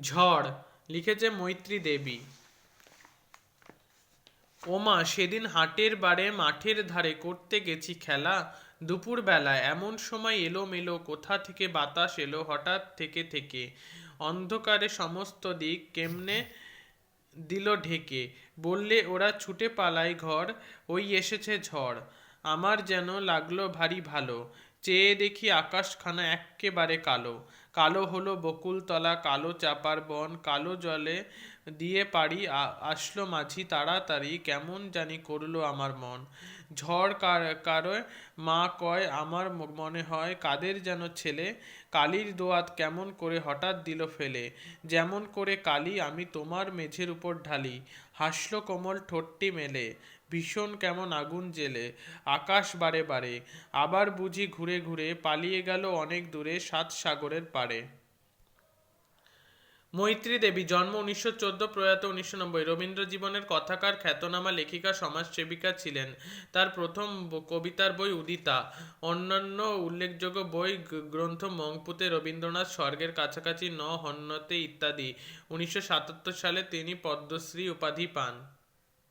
ঝড়, লিখেছে মৈত্রী দেবী। ওমা, সেদিন হাটের বারে মাঠের ধারে করতে গেছি খেলা। দুপুর বেলা এমন সময় এলো মেলো কোথা থেকে বাতাস এলো হঠাৎ থেকে থেকে। অন্ধকারে সমস্ত দিক কেমনে দিল ঢেকে। বললে, ওরা ছুটে পালায় ঘর, ওই এসেছে ঝড়। আমার যেন লাগল ভারী ভালো। চেয়ে দেখি আকাশখানা এক্কেবারে কালো। কালো হলো বকুলতলা কালো চাপার বন, কালো জলে দিয়ে পারি আসলো মাঝি তাড়াতাড়ি, কেমন জানি করল আমার মন। ঝড় কার মা কয়, আমার মনে হয় কাদের যেন ছেলে, কালির দোয়াত কেমন করে হঠাৎ দিল ফেলে। যেমন করে কালি আমি তোমার মেঝের উপর ঢালি, হাসলো কোমল ঠোঁটটি মেলে, ভীষণ কেমন আগুন জেলে, আকাশ বারে বারে। আবার বুঝি ঘুরে ঘুরে পালিয়ে গেল অনেক দূরে সাত সাগরের পারে। মৈত্রী দেবী, জন্ম উনিশশো চোদ্দ, প্রয়াত উনিশশো নব্বই। রবীন্দ্র জীবনের কথাকার, খ্যাতনামা লেখিকা, সমাজসেবিকা ছিলেন। তার প্রথম কবিতার বই উদিতা। অন্যান্য উল্লেখযোগ্য বই গ্রন্থ মংপুতে রবীন্দ্রনাথ স্বর্গের কাছাকাছি ন হন্যতে ইত্যাদি। উনিশশো সাতাত্তর সালে তিনি পদ্মশ্রী উপাধি পান।